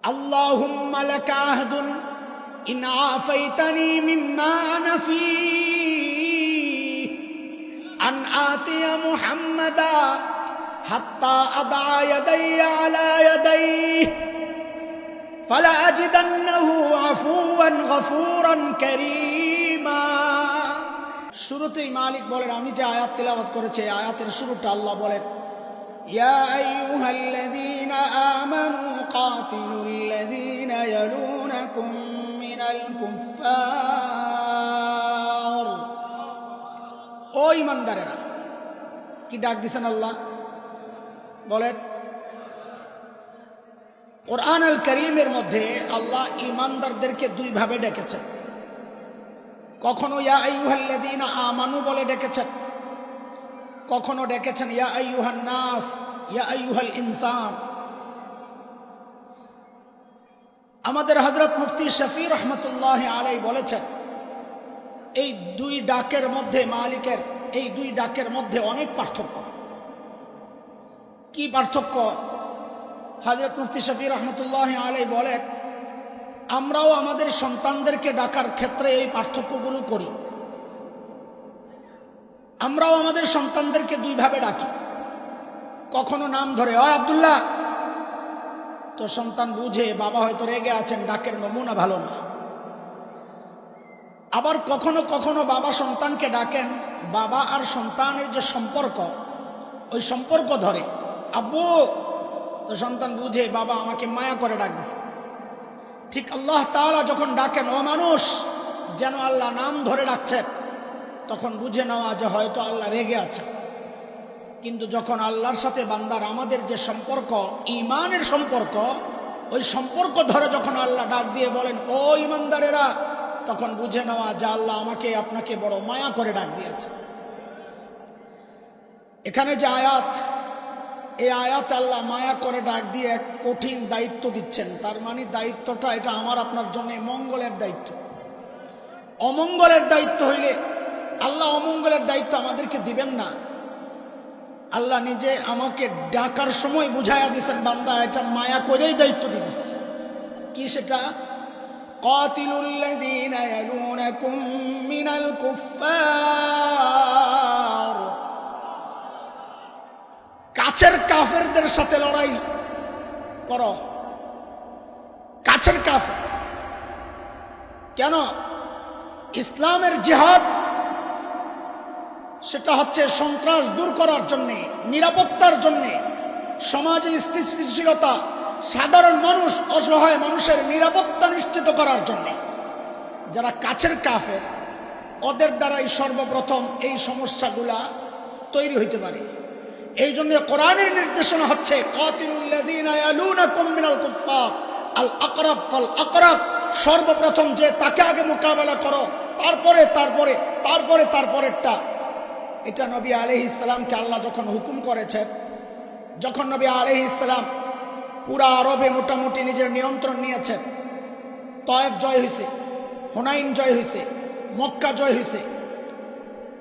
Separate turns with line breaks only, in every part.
اللهم لك عهد إن عافيتني مما أنا فيه أن آتي محمدا حتى أضع يدي على يديه فلأجدنه عفوا غفورا كريما শুরুতেই মালিক বলেন আমি যে আয়াত তেলাওয়াত করেছি এই আয়াতের শুরুটা আল্লাহ বলেন يا أيها الذين آمنوا قاتلوا الذين يلونكم من الكفار ও ইমানদারেরা কি ডাক দিছেন আল্লাহ বলেন কোরআন আল করিমের মধ্যে আল্লাহ ইমানদারদেরকে দুই ভাবে ডেকেছেন কখনো ইয়া আইয়ুহাল্লাযীনা আমানু বলে ডেকেছেন কখনো ডেকেছেন ইয়া আইয়ুহান নাস ইয়া আইয়ুহাল ইনসান আমাদের হযরত মুফতি শফি রহমতুল্লাহ আলাই বলেছেন, এই দুই ডাকের মধ্যে মালিকের, এই দুই ডাকের মধ্যে অনেক পার্থক্য। কি পার্থক্য? হজরত মুফতি শফি রহমতুল্লাহ আলাই বলেন, আমরাও আমাদের সন্তানদেরকে ডাকার ক্ষেত্রে এই পার্থক্যগুলো করি। আমরাও আমাদের সন্তানদেরকে দুইভাবে ডাকি। কখনো নাম ধরে অয় আবদুল্লাহ তো সন্তান বুঝে বাবা হয়তো রেগে আছেন, ডাকের নমুনা ভালো না। আবার কখনো কখনো বাবা সন্তানকে ডাকেন, বাবা আর সন্তানের যে সম্পর্ক, ওই সম্পর্ক ধরে, আব্বু, তো সন্তান বুঝে বাবা আমাকে মায়া করে ডাক দিছে। ঠিক আল্লাহ তাআলা যখন ডাকেন, ও মানুষ, যেন আল্লাহ নাম ধরে ডাকছেন তখন বুঝে নেওয়া যে হয়তো আল্লাহ রেগে আছে কিন্তু যখন আল্লাহর সাথে বান্দার আমাদের যে সম্পর্ক ইমানের সম্পর্ক, ওই সম্পর্ক ধরে যখন আল্লাহ ডাক দিয়ে বলেন, ও ইমানদারেরা তখন বুঝে নেওয়া যে আল্লাহ আমাকে, আপনাকে বড় মায়া করে ডাক দিয়েছে। এখানে যে আয়াত, এই আয়াত আল্লাহ মায়া করে ডাক দিয়ে এক কঠিন দায়িত্ব দিচ্ছেন। তার মানে দায়িত্বটা, এটা আমার, আপনার জন্য মঙ্গলের দায়িত্ব। অমঙ্গলের দায়িত্ব হইলে আল্লাহ অমঙ্গলের দায়িত্ব আমাদেরকে দিবেন না। আল্লাহ নিজে আমাকে ডাকার সময় বুঝাইয়া দিয়েছেন বান্দা এটা মায়া করেই দায়িত্ব দিতেছে কি সেটা قاتلوا الذين يلونكم من الكفار কাছের কাফেরদের সাথে লড়াই করো কাছের কাফের কেন ইসলামের জিহাদ সেটা হচ্ছে সন্ত্রাস দূর করার জন্যে, নিরাপত্তার জন্যে। সমাজে স্থিতিশীলতা, সাধারণ মানুষ, অসহায় মানুষের নিরাপত্তা নিশ্চিত করার জন্যে। যারা কাছের কাফের, ওদের দ্বারাই সর্বপ্রথম এই সমস্যাগুলা তৈরি হইতে পারে। এই জন্য কোরআনের নির্দেশনা হচ্ছে ফাল সর্বপ্রথম যে তাকে আগে মোকাবেলা করো, তারপরে তারপরে তারপরে, তারপরেরটা। এটা নবী আলহ ইসলামকে আল্লাহ যখন হুকুম করেছেন, যখন নবী আলহ ইসলাম পুরা আরবে মোটামুটি নিজের নিয়ন্ত্রণ নিয়েছেন, তয়েফ জয় হয়েছে হুনাইন জয় হয়েছে মক্কা জয় হয়েছে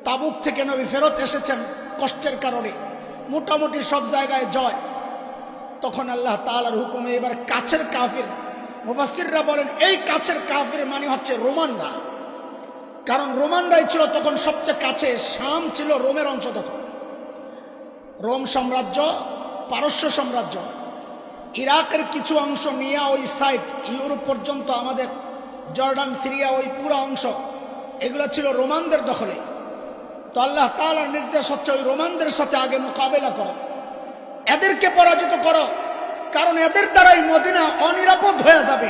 তাবুক থেকে নবী ফেরত এসেছেন কষ্টের কারণে, মোটামুটি সব জায়গায় জয়। তখন আল্লাহ তালার হুকুমে এবার কাছের কাফির মুফাসিররা বলেন, এই কাছের কাফির মানে হচ্ছে রোমানরা। কারণ রোমানরাই ছিল তখন সবচেয়ে কাছে, শাম ছিল রোমের অংশ তখন। রোম সাম্রাজ্য, পারস্য সাম্রাজ্য। ইরাকের কিছু অংশ নিয়ে ওই সাইড ইউরোপ পর্যন্ত আমাদের জর্ডান, সিরিয়া, ওই পুরো অংশ, এগুলো ছিল রোমানদের দখলে। তো আল্লাহ তালার নির্দেশ হচ্ছে ওই রোমানদের সাথে আগে মোকাবেলা করো। এদেরকে পরাজিত করো, কারণ এদের দ্বারাই মদিনা অনিরাপদ হয়ে যাবে।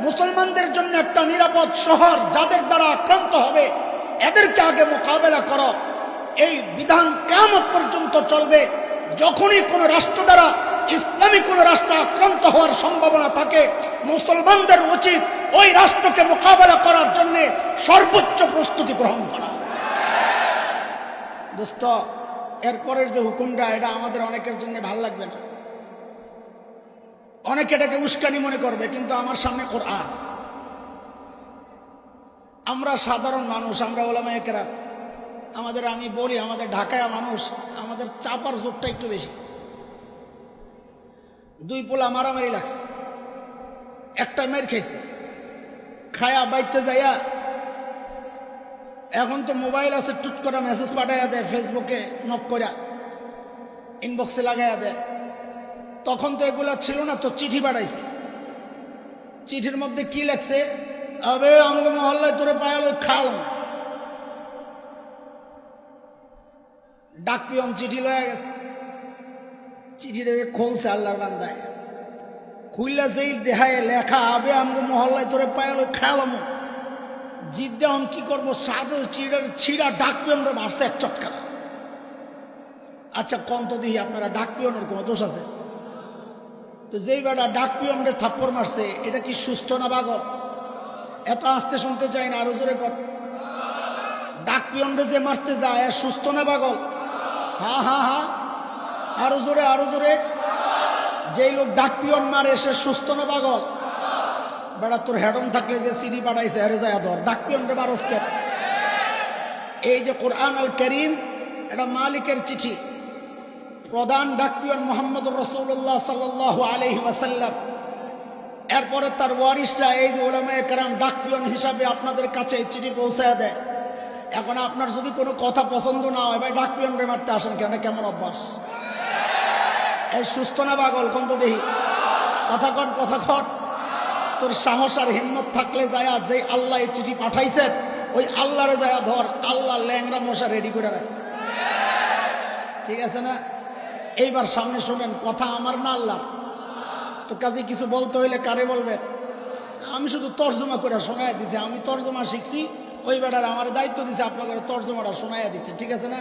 মুসলমানদের জন্য একটা নিরাপদ শহর যাদের দ্বারা আক্রান্ত হবে, এদেরকে আগে মোকাবেলা করো। এই বিধান কেমন পর্যন্ত চলবে। যখনই কোনো রাষ্ট্র দ্বারা ইসলামী কোন রাষ্ট্র আক্রান্ত হওয়ার সম্ভাবনা থাকে, মুসলমানদের উচিত ওই রাষ্ট্রকে মোকাবেলা করার জন্য সর্বোচ্চ প্রস্তুতি গ্রহণ করা। দোস্ত, এরপরের যে হুকুমটা, এটা আমাদের অনেকের জন্য ভালো লাগবে না। অনেকে এটাকে উস্কানি মনে করবে, কিন্তু আমার সামনে কোরআন। আমরা সাধারণ মানুষ, আমরা ওলামা একেরা আমাদের আমি বলি, আমাদের ঢাকায় মানুষ, আমাদের চাপার জোরটা একটু বেশি। দুই পোলা মারামারি লাগছে। একটা মেয়ের খাইছে খায়া বাইতে যাইয়া এখন তো মোবাইল আছে, টুট করে মেসেজ পাঠাইয়া দেয় ফেসবুকে নক করা ইনবক্সে লাগাইয়া দেয়। তখন তো এগুলা ছিল না, তো চিঠি পাঠাইছে। চিঠির মধ্যে কি লেখছে? আবে অঙ্গ মহল্লায় তোরে পায়াল খাওয়ালাম ডাক পিয়ন চিঠি লয়ে গেছে। চিঠিটা খুলছে আল্লাহর বান্দায়। খুললা যেই দেহায় লেখা, আবে, আমগো মহল্লায় তোরে পায়াল খাওয়ালাম জিদ দেওয়ান কি করব? সাজে চিড়ার ছিড়া ডাক পিয়নরে মারছে এক চটকা আচ্ছা কন্ত দিই আপনারা ডাক পিয়নের কোনো দোষ আছে? তো যেই বেটা ডাক পিয়নরে থাপ্পড় মারছে, এটা কি সুস্থ না বাগল এত আসতে শুনতে চাই না, আরও জোরে কর। ডাক পিয়নরে যে মারতে যায় সুস্থ না পাগল? হা হা হা। আরও জোরে আরও জোরে। যেই লোক ডাক পিয়ন মারে, সে সুস্থ না পাগল? বেড়া, তোর হেডন থাকলে যে সিডি পাঠাইছে আরে যায় ধর। ডাক পিয়নরে বারস এই যে কোরআন আল করিম এটা মালিকের চিঠি। প্রধান ডাকপিয়ন মোহাম্মদ রসুল্লাহ সাল্লাহ আলহি ওয়াসাল্লাম। এরপরে তার ওয়ারিসরা এই যে ওলামায় কারাম ডাকপিয়ন হিসাবে আপনাদের কাছে এই চিঠি পৌঁছায় দেয়। এখন আপনার যদি কোনো কথা পছন্দ না হয়, ভাই ডাকপিয়ন রে মারতে আসেন কেন? কেমন অভ্যাস? এই সুস্থ না পাগল? কন্ত দেহি কথা কন কথা কন তোর সাহস আর হিম্মত থাকলে যায়া যে আল্লাহ এই চিঠি পাঠাইছেন, ওই আল্লাহরে যায়া ধর, আল্লাহ ল্যাংরা মশা রেডি করে রাখছে। ঠিক আছে না? এইবার সামনে শোনেন, কথা আমার না আল্লাহ তো কাজে কিছু বলতে হইলে কারে বলবেন? আমি শুধু তর্জমা করে শোনাইয়া দিছি, আমি তর্জমা শিখছি, ওই বেটার আমার দায়িত্ব দিছে আপনাকে তর্জমাটা শোনাইয়া দিতে, ঠিক আছে না?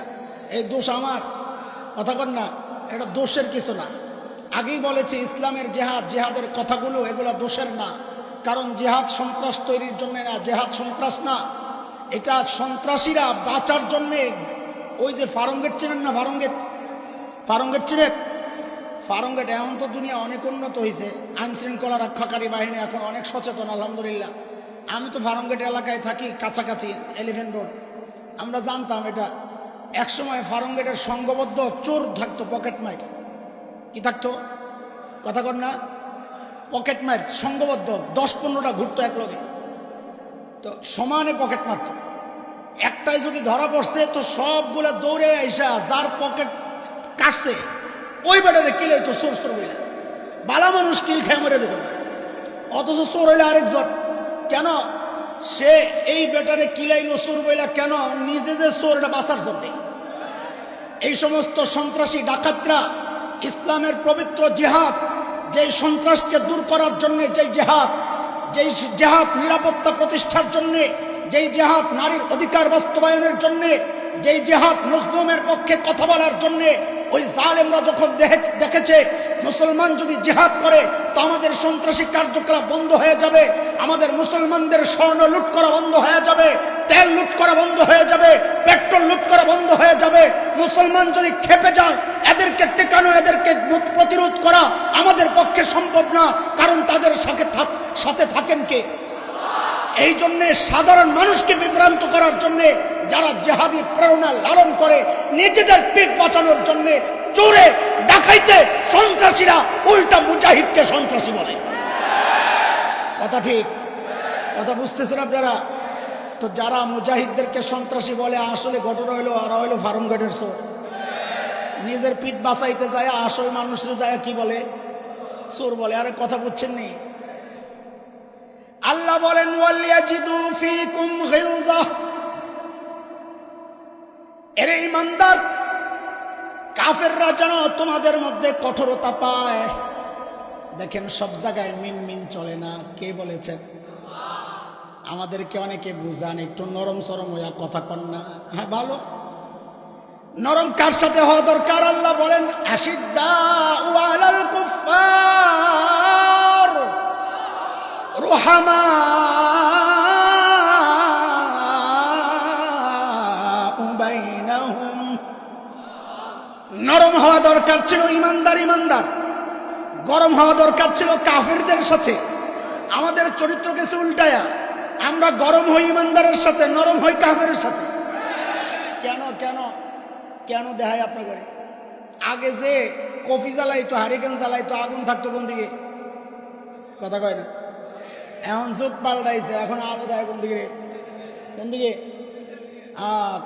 এই দোষ আমার। কথা কর না, এটা দোষের কিছু না। আগেই বলেছি, ইসলামের জেহাদ, জেহাদের কথাগুলো, এগুলো দোষের না। কারণ জেহাদ সন্ত্রাস তৈরির জন্য না, জেহাদ সন্ত্রাস না। এটা সন্ত্রাসীরা বাঁচার জন্যে, ওই যে ফারঙ্গেট চেনেন না ফারঙ্গেট? ফারঙ্গেট চিনেন ফারঙ্গেট এমন তো দুনিয়া অনেক উন্নত হয়েছে আইন শৃঙ্খলা রক্ষাকারী বাহিনী এখন অনেক সচেতন, আলহামদুলিল্লাহ। আমি তো ফারঙ্গেট এলাকায় থাকি, কাছাকাছি এলিভেন রোড আমরা জানতাম এটা। একসময় ফারঙ্গেটের সংঘবদ্ধ চোর থাকতো পকেট মাইট কি থাকতো? কথা কর না। পকেট মাইট সংঘবদ্ধ দশ পনেরোটা ঘুরতো এক লগে তো সমানে পকেট মারত। একটাই যদি ধরা পড়ছে, তো সবগুলো দৌড়ে আইসা যার পকেট কাটছে। ওই বেটারে কিলে তো চোর চোর বইলা বালা মানুষ কিল খেয়ে মরে যেত না। অথচ চোর হইলে আরেকজন। কেন? সে এই বেটারে কিলাইলো চোর বইলা কেন? নিজে যে চোর, এটা বাঁচার জন্যে। এই সমস্ত সন্ত্রাসী ডাকাতরা, ইসলামের পবিত্র জেহাদ, যেই সন্ত্রাসকে দূর করার জন্য যেই জেহাদ যেই জেহাদ নিরাপত্তা প্রতিষ্ঠার জন্য, যেই জেহাদ নারীর অধিকার বাস্তবায়নের জন্য, যেই জেহাদ মজলুমের পক্ষে কথা বলার জন্য ওই জালেমরা যখন দেখে- দেখেছে মুসলমান যদি জেহাদ করে, তো আমাদের সন্ত্রাসী কার্যকলাপ বন্ধ হয়ে যাবে, আমাদের মুসলমানদের স্বর্ণ লুট করা বন্ধ হয়ে যাবে, তেল লুট করা বন্ধ হয়ে যাবে, পেট্রোল লুট করা বন্ধ হয়ে যাবে। মুসলমান যদি খেপে যায়, এদেরকে টেকানো, এদেরকে প্রতিরোধ করা আমাদের পক্ষে সম্ভব না, কারণ তাদের সাথে থাকেন কে? এই জন্যে সাধারণ মানুষকে বিভ্রান্ত করার জন্যে, যারা জেহাদি প্রেরণা লালন করে, নিজেদের পেট বাঁচানোর জন্য চোরে ডাকাইতে সন্ত্রাসীরা উল্টা মুজাহিদকে সন্ত্রাসী বলে। কথা ঠিক? কথা বুঝতেছেন আপনারা? তো যারা মুজাহিদদেরকে সন্ত্রাসী বলে, আসলে ঘটনা হইল ওরা হইল ফার্মগেটের চোর। নিজের পিঠ বাঁচাইতে যায়, আসল মানুষের যায় কি বলে? চোর বলে। আরে কথা বুঝছেন নি? আল্লাহ বলেন এরে ইমানদার, কাফেররা যেন তোমাদের মধ্যে কঠোরতা পায়। দেখেন, সব জায়গায় মিন মিন চলে না। কে বলেছেন? আমাদেরকে অনেকে বুঝান, একটু নরম সরম হইয়া কথা কন না। হ্যাঁ ভালো? নরম কার সাথে হওয়া দরকার? আল্লাহ বলেন আশিদ্দা কুফার রোহামা নরম হওয়া দরকার ছিল ইমানদার ইমানদার। গরম হওয়া দরকার ছিল কাফিরদের সাথে। আমাদের চরিত্র গেছে উল্টায়া। আমরা গরম হই ইমানদারের সাথে, নরম হই কাফের সাথে। কেন কেন? কেন দেখায় আপনার করে আগে যে কফি জ্বালাইতো, হারিকেন জ্বালাইতো, আগুন থাকতো কোন দিকে? কথা কয় না। এখন যুগ পাল্টাইছে, এখন আলো দেয় কোন দিকে কোন দিকে?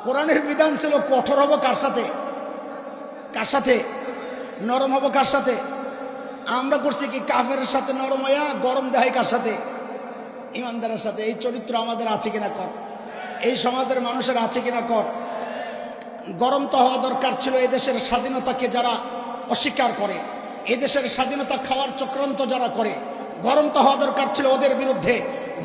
কোরআনের বিধান ছিল কঠোর হব কার সাথে? কার সাথে? নরম হব কার সাথে? আমরা করছি কি কাফের সাথে নরম হইয়া, গরম দেখাই কার সাথে? ইমানদারের সাথে। এই চরিত্র আমাদের আছে কিনা কর? এই সমাজের মানুষের আছে কিনা কর? গরম তো হওয়া দরকার ছিল এদেশের স্বাধীনতাকে যারা অস্বীকার করে এদেশের স্বাধীনতা খাওয়ার চক্রান্ত যারা করে গরম তো হওয়া দরকার ছিল ওদের বিরুদ্ধে।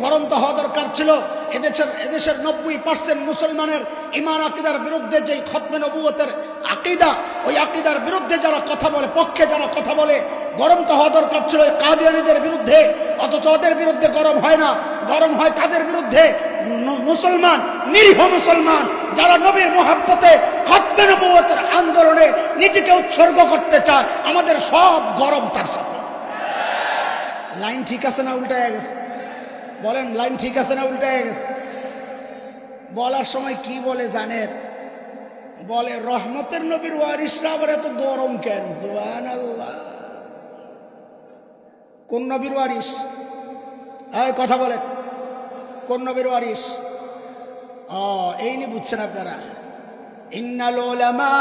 গরম তো হওয়া দরকার ছিল এদেশের এদেশের নব্বই পার্সেন্ট মুসলমানের ইমান আকিদার বিরুদ্ধে যেই খতমে নবুয়তের আকিদা, ওই আকিদার বিরুদ্ধে যারা কথা বলে, পক্ষে যারা কথা বলে, গরম তো হওয়া দরকার ছিল কাদিয়ানিদের বিরুদ্ধে। অথচ ওদের বিরুদ্ধে গরম হয় না। গরম হয় কাদের বিরুদ্ধে? মুসলমান, নিরীহ মুসলমান, যারা নবীর মোহাব্বতে খতমে নবুয়তের আন্দোলনে নিজেকে উৎসর্গ করতে চায়। আমাদের সব গরম তার সাথে। লাইন ঠিক আছে না উল্টে গেছে? বলেন, লাইন ঠিক আছে না উল্টে গেছে? বলার সময় কি বলে জানেন? বলে, রহমতের নবীর ওয়ারিসরা আবার এত গরম কেন? জুয়ান আল্লাহ কোন নবীর ওয়ারিস এই কথা বলে কোন নবীর ওয়ারিস ও, এই নিয়ে বুঝছেন আপনারা। ইন্নাল উলামা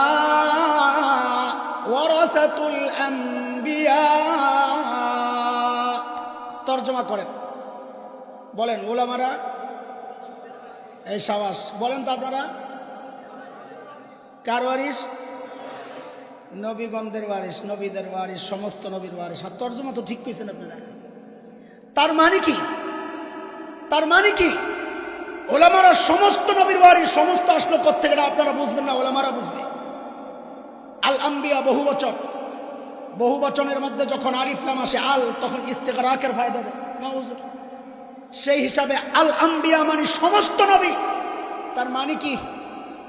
ওয়ারাসাতুল আম্বিয়া। তর্জমা করেন। বলেন, ওলামারা, এই সাবাস, বলেন তো আপনারা। কার ওয়ারিস নবীগণদের ওয়ারিস নবীদের ওয়ারিস সমস্ত নবীর ওয়ারিস আর তর্জমা তো ঠিক পেয়েছেন আপনারা। তার মানে কি? তার মানে কি? ওলামারা সমস্ত নবীর ওয়ারিস সমস্ত আসলো থেকে আপনারা বুঝবেন না, ওলামারা বুঝবে। আল আম্বিয়া বহু বচন বহু বচনের মধ্যে যখন আরিফলাম আসে আল তখন ইস্তেকারাকের ফায়দা দেয় সেই হিসাবে আল আম্বিয়া মানে সমস্ত নবী। তার মানে কি?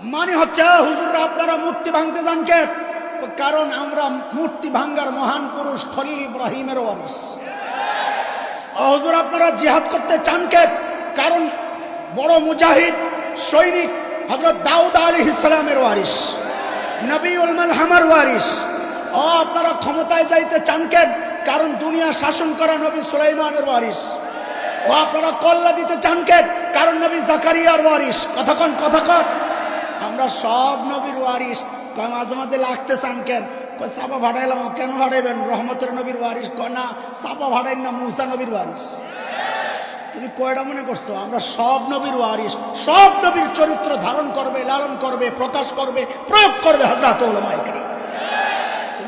মানে হচ্ছে "আহ, হুজুররা আপনারা মূর্তি ভাঙতে যান কে? কারণ আমরা মূর্তি ভাঙ্গার মহান পুরুষ খলিল ইব্রাহিমের ওয়ারিস। "আহ, হুজুর আপনারা জিহাদ করতে চান কে? কারণ বড় মুজাহিদ সৈনিক হজরত দাউদ আলী ইসলামের ওয়ারিস নবী উলমাল হামার ওয়ারিস ও আপনারা ক্ষমতায় যাইতে চান কেন কারণ দুনিয়া শাসন করা নবী সুলাইমানের ওয়ারিস ও আপনারা কল্লা দিতে চান কেন কারণ নবী জাকারিয়ার ওয়ারিস কথাক্ষণ কথাক্ষণ আমরা সব নবীর ওয়ারিস মাঝে মাঝে লাগতে চান কেন সাপা ভাড়াইলাম কেন ভাড়াইবেন? রহমতের নবীর ওয়ারিস কয়, না, সাপা ভাড়াইন না, মুসা নবীর ওয়ারিস তুমি কয়টা মনে করছ? আমরা সব নবীর ওয়ারিস সব নবীর চরিত্র ধারণ করবে, লালন করবে, প্রকাশ করবে, প্রয়োগ করবে হজরত ওলমাইকরা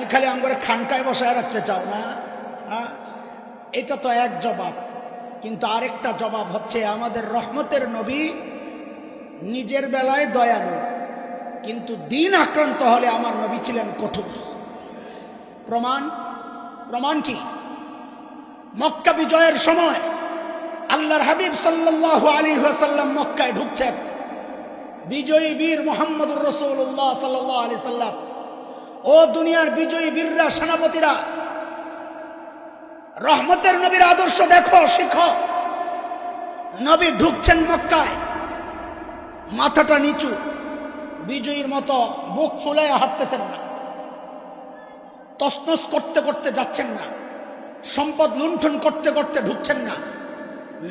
তুমি খালি আমগরে খানকায় বসায় রাখতে চাও না? এটা তো এক জবাব। কিন্তু আরেকটা জবাব হচ্ছে, আমাদের রহমতের নবী নিজের বেলায় দয়ালু, কিন্তু দিন আক্রান্ত হলে আমার নবী ছিলেন কঠোর। প্রমাণ? প্রমাণ কি? মক্কা বিজয়ের সময় আল্লাহর হাবিব সাল্লাল্লাহু আলী ওয়াসাল্লাম মক্কায় ঢুকছেন। বিজয়ী বীর মোহাম্মদুর রসুল্লাহ সাল্লাহ আলি সাল্লাম ও দুনিয়ার বিজয়ী বীররা, সেনাপতিরা, রহমতের নবীর আদর্শ দেখো, শিখো। নবী ঢুকছেন মক্কায়, মাথাটা নিচু, বিজয়ীর মতো বুক ফুলে হাঁটতেছেন না। তসনস করতে করতে যাচ্ছেন না। সম্পদ লুণ্ঠন করতে করতে ঢুকছেন না।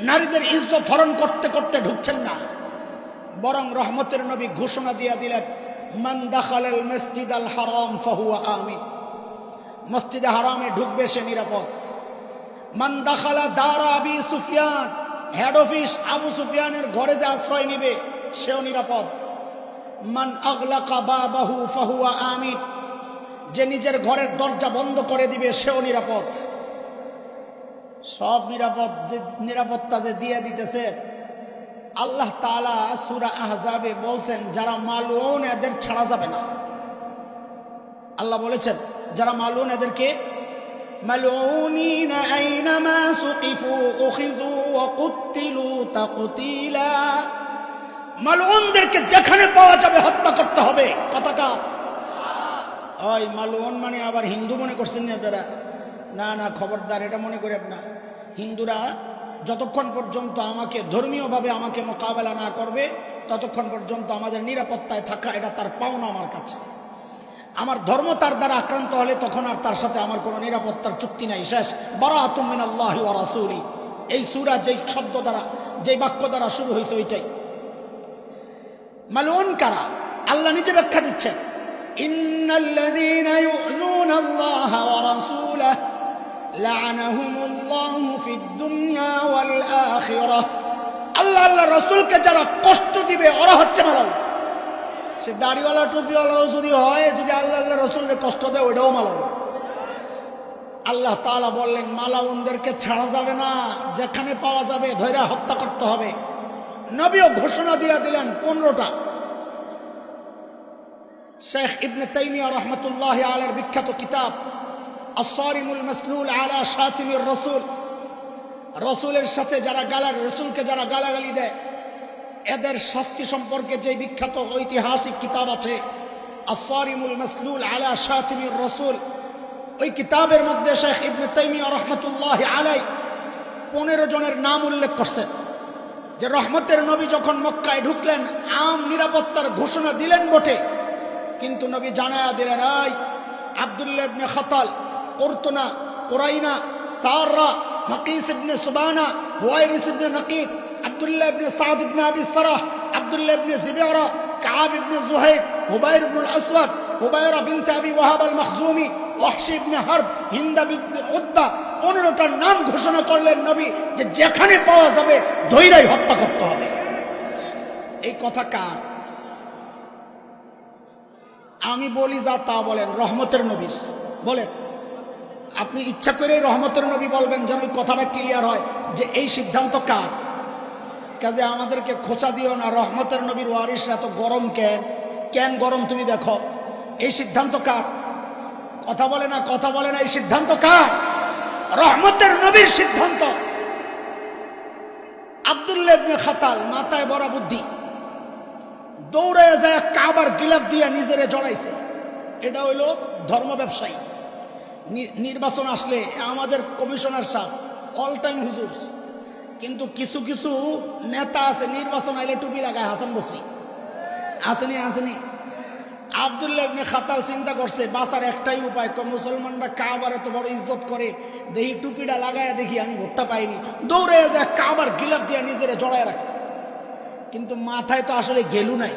নারীদের ইজ্জত হরণ করতে করতে ঢুকছেন না। বরং রহমতের নবী ঘোষণা দিয়ে দিলেন মান দাখালাল মসজিদ আল হারাম ফাহুয়া আমিন। মসজিদে হারামে ঢুকবে সে নিরাপদ। মান দাখালা দারা আবি সুফিয়ান, হেড অফিস আবু সুফিয়ানের ঘরে যে আশ্রয় নিবে, সেও নিরাপদ। মান আগলাকা বাহু ফাহুয়া আমিন, যে নিজের ঘরের দরজা বন্ধ করে দিবে, সেও নিরাপদ। সব নিরাপদ যে নিরাপত্তা যে দিয়ে দিতেছে আল্লাহ তালা সুরা আহজাবে বলছেন, যারা মালুন এদের ছাড়া যাবে না। আল্লাহ বলেছেন, যারা মালুন এদেরকে তাকতিলা। যেখানে পাওয়া যাবে হত্যা করতে হবে। কথাটা ওই মালুন মানে আবার হিন্দু মনে করছেন না আপনারা? না না, খবরদার, এটা মনে করেন না। হিন্দুরা যতক্ষণ পর্যন্ত আমাকে ধর্মীয়ভাবে আমাকে মোকাবেলা না করবে, ততক্ষণ পর্যন্ত আমাদের নিরাপত্তায় থাকা এটা তার পাওনা আমার কাছে। আমার ধর্ম তার দ্বারা আক্রান্ত হলে তখন আর তার সাথে আমার কোনো নিরাপত্তার চুক্তি নাই। শেষ। বারা তুমিন আল্লাহ রাসুলি। এই সুরা যেই শব্দ দ্বারা, যেই বাক্য দ্বারা শুরু হয়েছে ওইটাই। মালুন কারা? আল্লাহ নিজে ব্যাখ্যা দিচ্ছেন। ইন্নাল্লাযীনা ইউযুনা ওয়া রাসূলাহু। লা'নাহুমুল্লাহু ফিদ দুনিয়া ওয়াল আখিরাহ আল্লাহ আল্লাহ রাসূলকে যারা কষ্ট দিবে, ওরা হচ্ছে মালাউন সে দাড়িওয়ালা, টুপিওয়ালাও যদি হয়, যদি আল্লাহ আল্লাহ রসুলকে কষ্ট দেয় ওইটাও মালাউন আল্লাহ তাআলা বললেন, মালাউনদেরকে ছাড়া যাবে না, যেখানে পাওয়া যাবে ধৈর্য হত্যা করতে হবে। নবীও ঘোষণা দিয়ে দিলেন পনেরোটা। শেখ ইবনে তাইমিয়া রহমতুল্লাহ আলার বিখ্যাত কিতাব আসারিমুল মাসলুল আলা শাতিমির রসুল। রসুলের সাথে যারা গালা রসুলকে যারা গালাগালি দেয়, এদের শাস্তি সম্পর্কে যে বিখ্যাত ঐতিহাসিক কিতাব আছে আসারিমুল মাসলুল আলা শাতিমির রসুল, ওই কিতাবের মধ্যে শেখ ইবনে তাইমিয়া রহমতুল্লাহ আলাই পনেরো জনের নাম উল্লেখ করছেন, যে রহমতের নবী যখন মক্কায় ঢুকলেন, আম নিরাপত্তার ঘোষণা দিলেন বটে, কিন্তু নবী জানায়া দিলেন আই আবদুল্লাহ ইবনে খাতাল কর্তনা, কোরাইনা, সাররা মাকিস ইবনে সুবানা, হুয়াইরিস ইবনে নকিদ Abdullah ibn Saad ibn Abi Sarah, Abdullah ইবনে জিবিয়রা, কাব ইবনে জুহাইব হুবাইর ইবনুল আসওয়াদ হুবাইরা বিনতে আবি ওয়াহাব আল মখজুমি ওয়াহশি ইবনে হারব, হিন্দা বিনতে উদ্বা পনেরোটার নাম ঘোষণা করলেন নবী যে যেখানে পাওয়া যাবে ধৈরাই হত্যা করতে হবে। এই কথা কার? আমি বলি যা তা বলেন, রহমতের নবীর। বলেন। আপনি ইচ্ছা করে রহমতের নবী বলবেন যেন ওই কথাটা ক্লিয়ার হয় যে এই সিদ্ধান্ত কার? কাজে আমাদেরকে খোঁচা দিও না, রহমতের নবীর ওয়ারিসরা এত গরম কেন? কেন গরম তুমি দেখো? এই সিদ্ধান্ত কার? কথা বলে না, কথা বলে না, এই সিদ্ধান্ত কার? রহমতের নবীর সিদ্ধান্ত। আবদুল্লাহ ইবনে খাতাল মাথায় বড় বুদ্ধি। দৌড়ে যায় কাবার গিলাফ দিয়ে নিজেরে জড়াইছে। এটা হইল ধর্ম ব্যবসায়ী। নির্বাচন আসলে আমাদের কমিশনার সাহেব অল টাইম হুজুর। কিন্তু কিছু কিছু নেতা আছে, নির্বাচন আইলে টুপি লাগায় হাসান বসরি। আসেনি আসেনি। আবদুল্লাহ ইবনে খাতাল চিন্তা করছে, বাঁচার একটাই উপায় মুসলমানরা কাবার এত বড় ইজ্জত করে দেখি টুপিটা লাগায় দেখি আমি ভোটটা পাইনি। দৌড়ে যায় কাবার গিলাফ দিয়ে নিজেরে জড়ায় রাখছে। কিন্তু মাথায় তো আসলে গেলু নাই।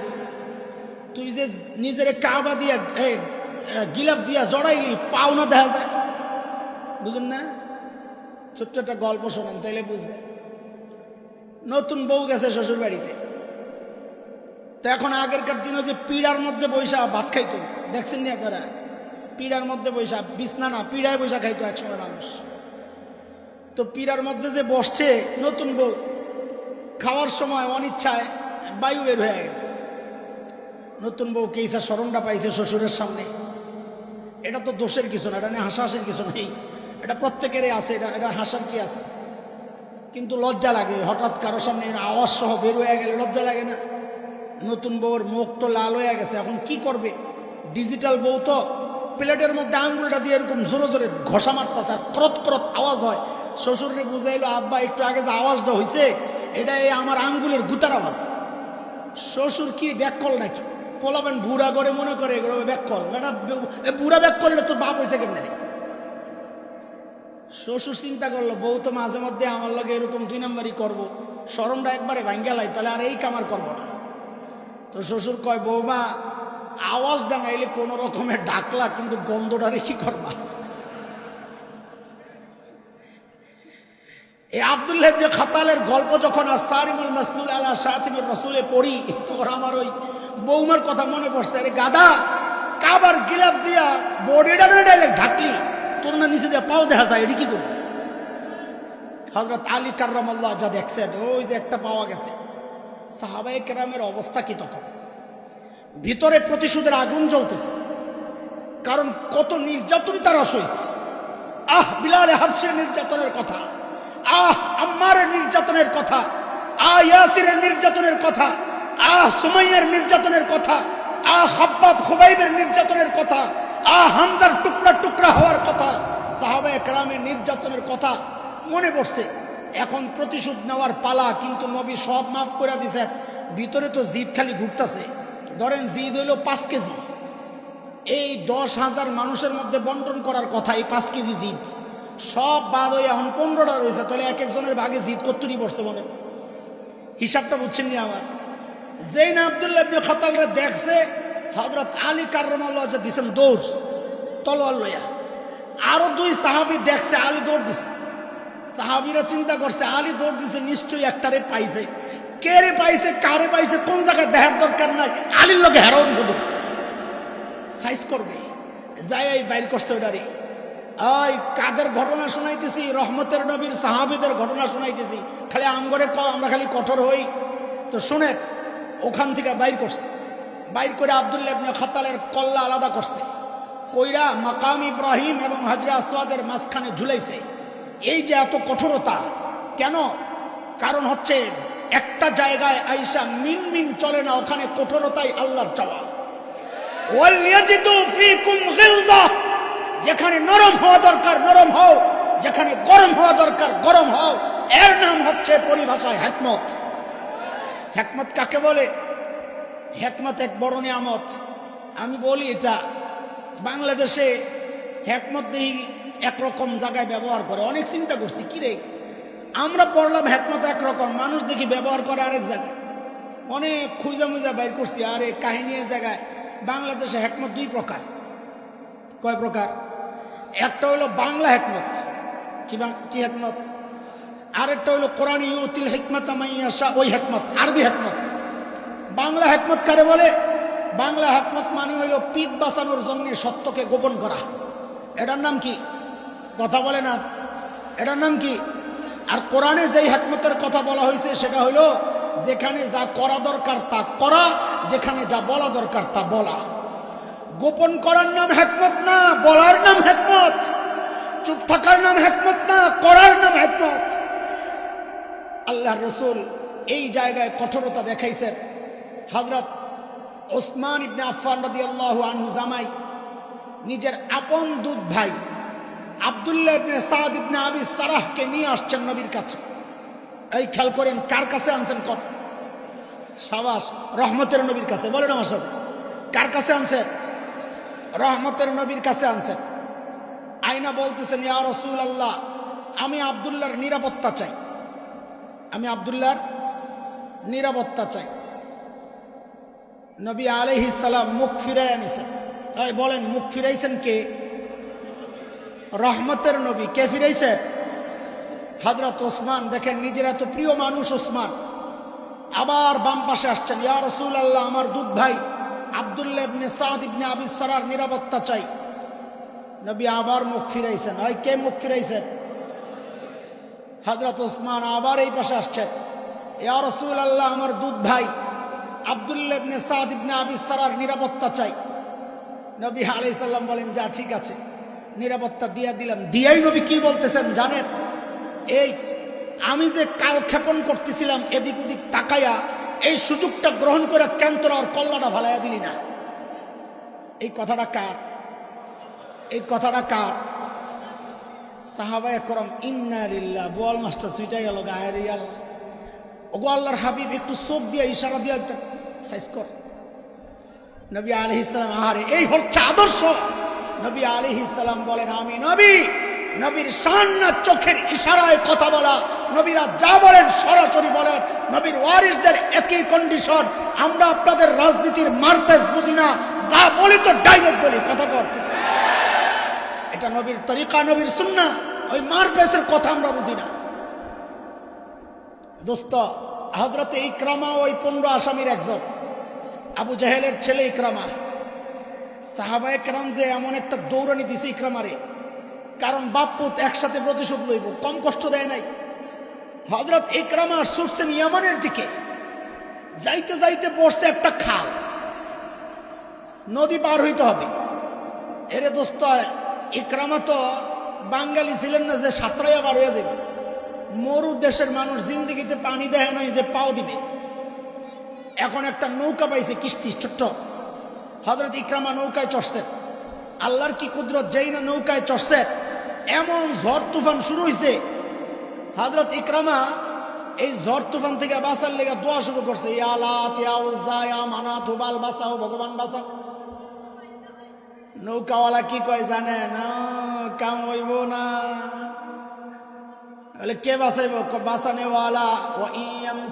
তুই যে নিজের কাবা দিয়া গিলাপ দিয়া জড়াইলি, পাও না দেখা যায়। বুঝেন না? ছোট্ট একটা গল্প শোনেন, তাইলে বুঝবেন। নতুন বউ গেছে শ্বশুর বাড়িতে তো এখন আগেরকার দিনে যে পীড়ার মধ্যে বৈশা ভাত খাইতো। দেখছেন নি আপনারা? পীড়ার মধ্যে বৈশা বিছনা না, পীড়ায় বৈশা খাইতো একসময় মানুষ। তো পীড়ার মধ্যে যে বসছে নতুন বউ, খাওয়ার সময় অনিচ্ছায় বায়ু বের হয়ে গেছে। নতুন বউ কেইসা স্মরণটা পাইছে শ্বশুরের সামনে? এটা তো দোষের কিছু না, এটা নিয়ে হাসাহাসির কিছু নেই। এটা প্রত্যেকেরই আছে, এটা এটা হাসার কি আছে? কিন্তু লজ্জা লাগে, হঠাৎ কারোর সামনে আওয়াজ সহ বের হয়ে গেলে লজ্জা লাগে না। নতুন বউর মুখ তো লাল হয়ে গেছে, এখন কি করবে? ডিজিটাল বউ তো প্লেটের মধ্যে আঙ্গুলটা দিয়ে এরকম জোরে জোরে ঘষা মারতেছে আর ক্রত ক্রত আওয়াজ হয়। শ্বশুরে বুঝাইলো, আব্বা, একটু আগে যে আওয়াজটা হয়েছে এটা এই আমার আঙ্গুলের গুতার আওয়াজ। শ্বশুর কি ব্যাক কল নাকি? পোলাবেন বুড়া করে মনে করে এগুলো ব্যাক কল এটা বুড়া ব্যাক করলে তো বাপ হয়েছে কেমনে? শ্বশুর চিন্তা করল, বউ তো মাঝে মধ্যে আমার লগে এরকম দুই নম্বরই করব। সরমটা একবারে ভাঙ্গেলাই তাহলে আর এই কামার করব না। তো শ্বশুর কয়, বৌমা, আওয়াজ ডাঙাইলে কোনো রকমের ডাকলা, কিন্তু গন্ধটা কি করবা। এই আবদুল্লাহ খাতালের গল্প যখন আসারিমুল মাসলুল আলা শাতিমুর রসুলে পড়ি, তখন আমার ওই বৌমার কথা মনে পড়ছে। আরে গাদা কাবার গিলাপ দিয়া বডিটা ডাইলে ঢাকলি, তোর না নিচে দিয়ে পাও দেখা যায়, এটি কি করবি? হজরত আলী কার্রামাল্লাহ যা দেখছেন, ওই যে একটা পাওয়া গেছে। সাহাবাই কেরামের অবস্থা কি তখন? ভিতরে প্রতিশোধের আগুন জ্বলতেছে, কারণ কত নির্যাতন তারা সইছে আহ, বিলালে হাফসের নির্যাতনের কথা, আহ, আম্মারের নির্যাতনের কথা, আহ, ইয়াসিরের নির্যাতনের কথা আহ সুমাইয়ের নির্যাতনের কথা, আহ হাব্বাব খুবাইবের নির্যাতনের কথা, আহ হামজার টুকরা টুকরা হওয়ার কথা, সাহাবা একরামের নির্যাতনের কথা মনে পড়ছে। এখন প্রতিশোধ নেওয়ার পালা কিন্তু নবী সব মাফ করে দিছেন, ভিতরে তো জিদ খালি ঘুরতেছে। ধরেন জিদ হইল পাঁচ কেজি। এই দশ হাজার মানুষের মধ্যে বন্টন করার কথা এই পাঁচ কেজি জিদ। সব বাদ হয়ে এখন পনেরোটা রয়েছে, তাহলে এক একজনের ভাগে জিদ কত্তুরি পড়ছে মনে হিসাবটা বুঝছেন নি আমার? যেই না আবদুল্লাহ ইবনে খতালরা দেখছে, হযরত আলী কার্রামাল্লাহ যে দিছেন দৌড়, তলোয়ার লইয়া। আরও দুই সাহাবী দেখছে, আলী দৌড় দিছে। সাহাবীরা চিন্তা করছে, আলী দৌড় দিছে, নিশ্চয়ই একটারে পাইছে। কে রে পাইছে, কারে পাইছে, কোন জায়গায় দেখার দরকার নাই, আলীর লোকে হেরাও দিছে দৌড়। সাইজ করবে, যাই এই বাইর করছে ওটারে আই, কাদের ঘটনা শোনাইতেছি, রহমতের নবীর সাহাবিদের ঘটনা শোনাইতেছি। খালি আমগরে ক আমরা খালি কঠোর হই। তো শুনে ওখান থেকে বাইর করছে। বাইর করে আবদুল্লাহ ইবনে খাতালের কল্লা আলাদা করছে। কইরা মাকাম ইব্রাহিম এবং হাজরা আসওয়াদের মাঝখানে ঝুলাইছে। এই যে এত কঠোরতা, কেন? কারণ হচ্ছে একটা জায়গায় আইসা মিন মিন চলে না, ওখানে কঠোরতাই আল্লাহর চাওয়া। যেখানে নরম হওয়া দরকার নরম হও, যেখানে গরম হওয়া দরকার গরম হও, এর নাম হচ্ছে পরিভাষায় হেকমত। হেকমত কাকে বলে? হেকমত এক বড় নিয়ামত। আমি বলি এটা, বাংলাদেশে হেকমত দেখি একরকম জায়গায় ব্যবহার করে। অনেক চিন্তা করছি, কি রে? আমরা পড়লাম হেকমত একরকম, মানুষ দেখি ব্যবহার করে আরেক জায়গায়। অনেক খুঁজা মুজা বাইর করছি, আর এই কাহিনী জায়গায়। বাংলাদেশে হেকমত দুই প্রকার। কয় প্রকার? একটা হলো বাংলা হেকমত। কি কি হেকমত? আরেকটা হলো কোরআন ইউতিল হেকমত আমাইয়াশা ওই হেকমত, আরবি হেকমত। বাংলা হেকমত কারে বলে? বাংলা হেকমত মানে হইল পিঠ বাঁচানোর জন্য সত্যকে গোপন করা। এটার নাম কি? কথা বলে না। এটার নাম কি? আর কোরআনে যেই হেকমতের কথা বলা হয়েছে, সেটা হইল যেখানে যা করা দরকার তা করা, যেখানে যা বলা দরকার তা বলা। গোপন করার নাম হেকমত না, বলার নাম হেকমত। চুপ থাকার নাম হেকমত না, করার নাম হেকমত। আল্লাহ রসুল এই জায়গায় কঠোরতা দেখাইছেন। হজরত ওসমান ইবনে আফফান রাদি আল্লাহ আনহু জামাই, নিজের আপন দুধ ভাই আবদুল্লাহ ইবনে সাদ ইবনে আবি সারাহকে নিয়ে আসছেন নবীর কাছে। এই খেয়াল করেন, কার কাছে আনছেন কর সাবাস, রহমতের নবীর কাছে। বলেন আমার সাথে, কার কাছে আনছেন? রহমতের নবীর কাছে আনছেন। আইনা বলতেছেন, ইয়া রসুল আল্লাহ আমি আবদুল্লাহর নিরাপত্তা চাই। আমি আবদুল্লাহর নিরাপত্তা চাই। নবী আলহি সালাম মুখ ফিরাই আনিছেন। তাই বলেন, মুখ ফিরাইছেন কে? রহমতের নবী। কে ফিরাইছেন হজরত ওসমান। দেখেন, নিজের এত প্রিয় মানুষ ওসমান। আবার বাম পাশে আসছেন, ইয়া রসুল আল্লাহ আমার দুধ ভাই আবদুল্লাহ ইবনে সাদ ইবনে আবিস নিরাপত্তা চাই। নবী আবার মুখ ফিরাইছেন। হয় কে মুখ ফিরাইছেন? হজরত ওসমান আবার এই পাশে আসছেন ইয়া রসুল আল্লাহ আমার দুধ ভাই আবদুল্লাহ ইবনে সাদ ইবনে আবিস সারার নিরাপত্তা চাই। নবী আলাইহিস সাল্লাম বলেন, যা, ঠিক আছে। নিরাপত্তা দিয়া দিলাম। দিয়াই নবী কি বলতেছেন জানেন? এই, আমি যে কাল ক্ষেপণ করতেছিলাম, এদিক ওদিক তাকাইয়া এই সুযোগটা গ্রহণ করে কেন তোরা ওর কল্লাটা ভালাইয়া দিলি না। এই কথাটা কার? এই কথাটা কার? সাহাবায় করম ইন্না লিল্লাহ বল মাস্টার সুইটা গেল গায়ের ইয়াল। ওগো আল্লাহর হাবিব, একটু চোখ দিয়ে ইশারা দিয়ে সাইজ কর। নবী আলহ ইসলাম আহারে, এই হচ্ছে আদর্শ। নবী আলহ ইসলাম বলেন, আমি নবী। নবীর সান্না চোখের ইশারায় কথা বলা। নবীরা যা বলেন সরাসরি বলেন। নবীর ওয়ারিসদের একই কন্ডিশন আমরা আপনাদের রাজনীতির মারপেস বুঝি না। যা বলি তো ডাইরেক্ট বলি। কথা কর এটা নবীর তরিকা, নবীর সুন্না ওই মারপেসের কথা আমরা বুঝি না। দোস্ত হজরতে ইকরামা ওই পনেরো আসামির একজন। আবু জাহেলের ছেলে ইকরামা। সাহাবা একরাম যে এমন একটা দৌড়ানি দিছে ইকরামারে। কারণ বাপুত একসাথে প্রতিশোধ লইব, কম কষ্ট দেয় নাই। হজরত ইকরামা ছুটছেন ইয়ামানের দিকে। যাইতে যাইতে পড়ছে একটা খাল। নদী পার হইতে হবে। এরে দোস্ত ইকরামা তো বাঙালি ছিলেন না যে সাঁতরাইয়া পার হয়ে যাবে মরু দেশের মানুষ জিন্দিগিতে পানি দেয় নাই যে পাও দিবে। এখন একটা নৌকা পাইছে কিস্তি ছোট্ট। হজরত ইকরামা নৌকায় চড়ছে। আল্লাহর কি কুদরত যেই না নৌকায় চড়ছে এমন ঝড় তুফান শুরু হয়েছে হজরত ইকরামা এই ঝড় তুফান থেকে বাঁচার লেগে দোয়া শুরু করছে ইয়া লাত, ইয়া উজ্জা, ইয়া মানাত, হুবাল বাঁচাও ভগবান বাঁচাও। নৌকাওয়ালা কি কয় জানে? না, কাম হইব না। বলে কে বাঁচাইব? ক- বাঁচানেওয়ালা ও ইয়াম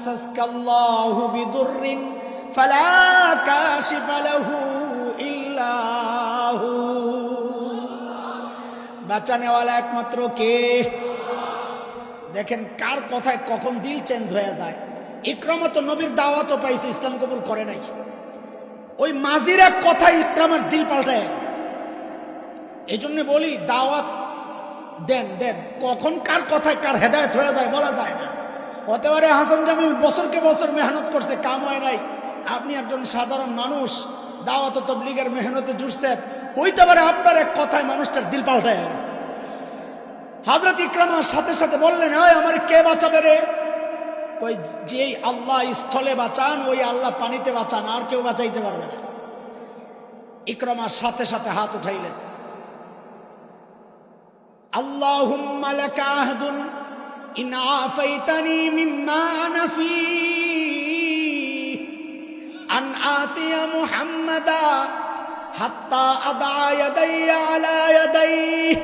ইল্লাহু। বাঁচানেওয়ালা একমাত্র কে? দেখেন, কার কথায় কখন দিল চেঞ্জ হয়ে যায়। ইকরামা তো নবীর দাওয়াতও পাইছে, ইসলাম কবুল করে নাই। ওই এক কথায় ইকরামের দিল পাল্টায় গেছে। এই জন্য বলি, দাওয়াত দেন দেন। কখন কার কথায় কার হেদায়ত হয়ে যায় বলা যায় না। হতে পারে হাসান জামিল বছরকে বছর মেহনত করছে, কাম হয় নাই। আপনি একজন সাধারণ মানুষ, দাওয়াত তবলিগের মেহনতে জুড়ছেন হইতে পারে আপনার এক কথায় মানুষটার দিল পাল্টায় গেছে। হাজরত ইকরামার সাথে সাথে বললেন, ওই আমার কে বাঁচাবে রে? ওই যেই আল্লাহ স্থলে বাঁচান, ওই আল্লাহ পানিতে বাঁচান, আর কেউ বাঁচাইতে পারবে না। ইকরামার সাথে সাথে হাত উঠাইলেন। اللهم لك عهد إن عافيتني مما أنا فيه أن آتي محمدا حتى أضع يدي على يديه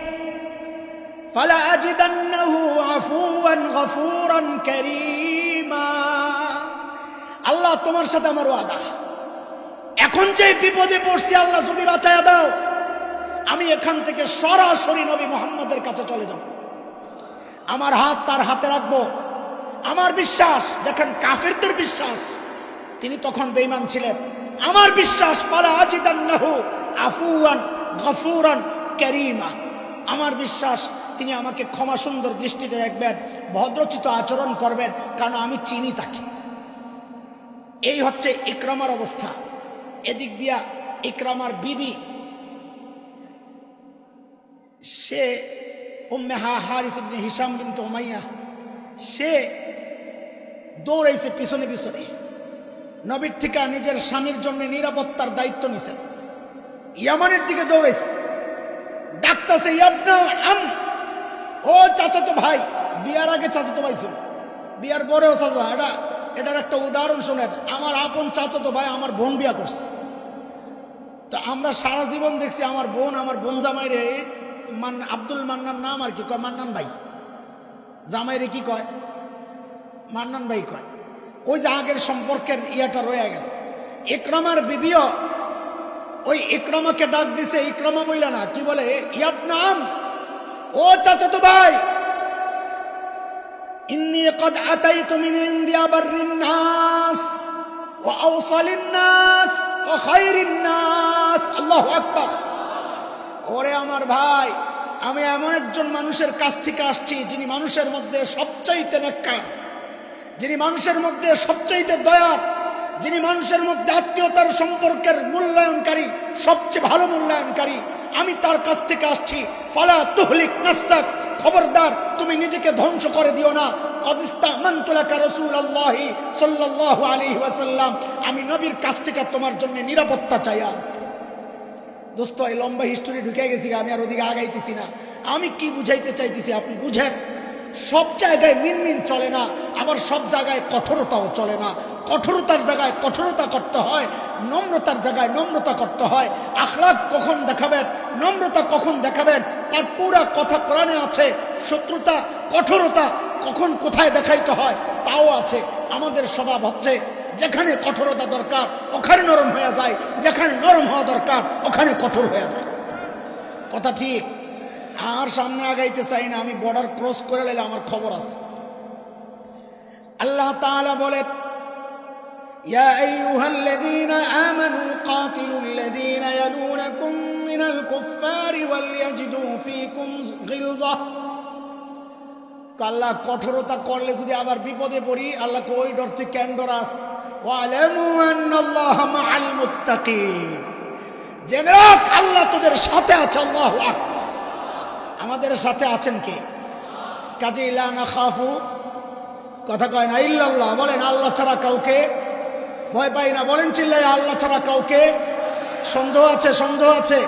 فلا أجدنه عفوا غفورا كريما আল্লাহ তোমার সাথে আমার ওয়াদা এখন যে বিপদে পড়ছি আল্লাহ যদি বাঁচায় দাও আমি এখান থেকে সরাসরি নবী মোহাম্মদের কাছে চলে যাব। আমার হাত তার হাতে রাখব। আমার বিশ্বাস, দেখেন কাফেরদের বিশ্বাস, তিনি তখন বেইমান ছিলেন। আমার বিশ্বাস পালা আজিদান্নাহু আফুয়ান গফুরান করিমা। আমার বিশ্বাস, তিনি আমাকে ক্ষমা সুন্দর দৃষ্টিতে দেখবেন, ভদ্রচিত আচরণ করবেন, কারণ আমি চিনি তাকে। এই হচ্ছে ইকরামার অবস্থা। এদিক দিয়া ইকরামার বিবি সে উম্মে হা হারিস ইবনে হিসাম বিনতে উমাইয়া, সে দৌড়াইছে পিছনে পিছনে। নবীর থেকে নিজের স্বামীর জন্য নিরাপত্তার দায়িত্ব নিছেন ইয়ামানের দিকে দৌড়াইছে। ডাকতেছে, ইয়াবনা আম! ও চাচাতো ভাই, বিয়ার আগে চাচাতো ভাই ছিল। বিয়ার পরেও চাচা এটা, এটার একটা উদাহরণ শোনেন, আমার আপন চাচাতো ভাই আমার বোন বিয়া করছে। তো আমরা সারা জীবন দেখছি, আমার বোন আমার বোন জামাইরে মান আব্দুল মান্নান নাম আর কি? কয় মান্নান ভাই। জামাইরে কি কয়? মান্নান ভাই কয়। ওই যে আগের সম্পর্কের ইয়াটা রয়ে গেছে। ইকরামার বিবিও ওই ইকরামাকে ডাক দিছে, ইক্রমা বইল না, কি বলে? ইয়াব নাম ও চাচা তো ভাই! ইন্নি কদ আতাই তুমি ইন্দিয়া বার্রিন নাস ও আউসালিন নাস ও খাইরিন আল্লাহ আকবার। ওরে আমার ভাই, আমি এমন একজন মানুষের কাছ থেকে আসছি যিনি মানুষের মধ্যে সবচাইতে নেককার, যিনি মানুষের মধ্যে সবচাইতে দয়া যিনি মানুষের মধ্যে আত্মীয়তার সম্পর্কের মূল্যায়নকারী, সবচেয়ে ভালো মূল্যায়নকারী। আমি তার কাছ থেকে আসছি, ফালা তুহলিক নাফসাক, খবরদার, তুমি নিজেকে ধ্বংস করে দিও না। আমি নবীর কাছ থেকে তোমার জন্য নিরাপত্তা চাই আছি দোস্ত, এই লম্বা হিস্টোরি ঢুকে গেছি আমি আর ওদিকে আগাইতেছি না। আমি কি বুঝাইতে চাইতেছি আপনি বুঝেন? সব জায়গায় মিনমিন চলে না, আবার সব জায়গায় কঠোরতাও চলে না। কঠোরতার জায়গায় কঠোরতা করতে হয়, নম্রতার জায়গায় নম্রতা করতে হয়। আখলাক কখন দেখাবেন, নম্রতা কখন দেখাবেন? তার পুরা কথা কোরআনে আছে, শত্রুতা, কঠোরতা কখন কোথায় দেখাইতে হয়, তাও আছে। আমাদের স্বভাব হচ্ছে যেখানে কঠোরতা দরকার ওখানে নরম হয়ে যায় যেখানে নরম হওয়া দরকার ওখানে কঠোর হয়ে যায় কথা ঠিক আর সামনে আগাইতে চাই না আমি বর্ডার ক্রস করে নিলে আমার খবর আছে আল্লাহ তাআলা বলেন يا أيها الذين آمنوا قاتلوا الذين يلونكم من الكفار وليجدوا فيكم غلظة আল্লাহ কঠোরতা করলে যদি আবার বিপদে পড়ি আল্লাহ ওই ডর তুই কেন ডরাস আল্লাহ তোদের সাথে আছে, আল্লাহু আমাদের সাথে আছেন কে? কাজে খাফু কথা কয় না, ইল্লাল্লাহ, বলেন, আল্লাহ ছাড়া কাউকে ভয় পাই না। বলেন চিল্লাই আল্লাহ ছাড়া কাউকে। সন্দেহ আছে সন্দেহ আছে।